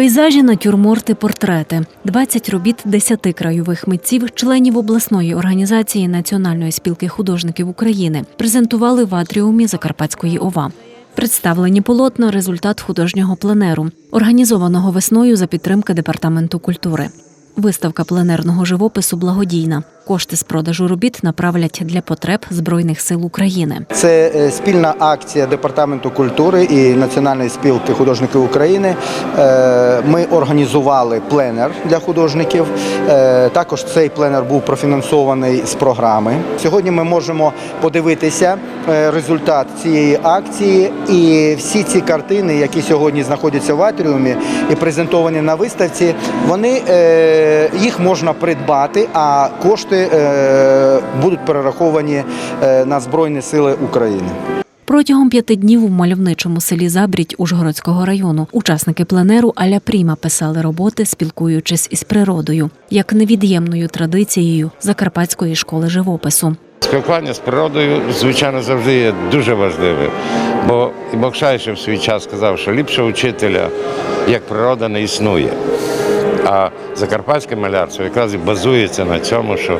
Пейзажі, натюрморти, портрети 20 робіт 10 краєвих митців, членів обласної організації Національної спілки художників України, презентували в атріумі Закарпатської ОВА. Представлені полотна результат художнього пленеру, організованого весною за підтримки департаменту культури. Виставка пленерного живопису благодійна. Кошти з продажу робіт направлять для потреб Збройних сил України. Це е, спільна акція департаменту культури і Національної спілки художників України. Е, Ми організували пленер для художників. Е, Також цей пленер був профінансований з програми. Сьогодні ми можемо подивитися результат цієї акції і всі ці картини, які сьогодні знаходяться в атріумі і презентовані на виставці, вони їх можна придбати, а кошти е, будуть перераховані е, на Збройні Сили України. Протягом п'яти днів у мальовничому селі Забрідь Ужгородського району учасники пленеру Аля Пріма писали роботи, спілкуючись із природою, як невід'ємною традицією Закарпатської школи живопису. Спілкування з природою, звичайно, завжди є дуже важливим. Бо і Мокшай в свій час сказав, що ліпше учителя, як природа, не існує. А закарпатське малярство якраз і базується на цьому, що,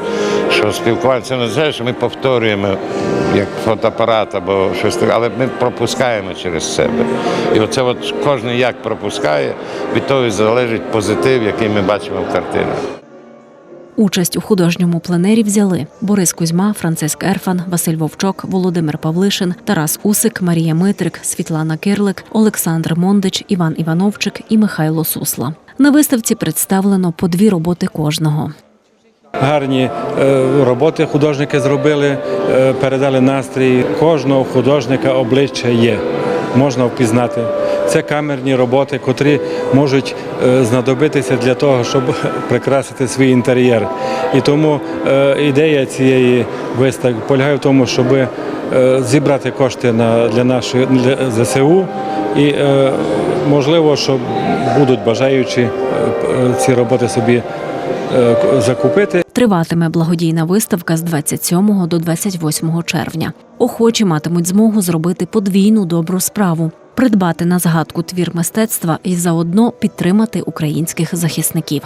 що спілкування це не означає, що ми повторюємо як фотоапарат або щось таке, але ми пропускаємо через себе. І оце от кожен як пропускає, від того залежить позитив, який ми бачимо в картинах. Участь у художньому пленері взяли Борис Кузьма, Франциск Ерфан, Василь Вовчок, Володимир Павлишин, Тарас Усик, Марія Митрик, Світлана Кирлик, Олександр Мондич, Іван Івановчик і Михайло Сусла. На виставці представлено по дві роботи кожного. Гарні е, роботи художники зробили, е, передали настрій. Кожного художника обличчя є, можна впізнати. Це камерні роботи, котрі можуть е, знадобитися для того, щоб прикрасити свій інтер'єр. І тому ідея цієї виставки полягає в тому, щоб зібрати кошти для нашої для ЗСУ. І можливо, що будуть бажаючі е, е, ці роботи собі е, закупити. Триватиме благодійна виставка з 27 до 28 червня. Охочі матимуть змогу зробити подвійну добру справу, придбати на згадку твір мистецтва і заодно підтримати українських захисників.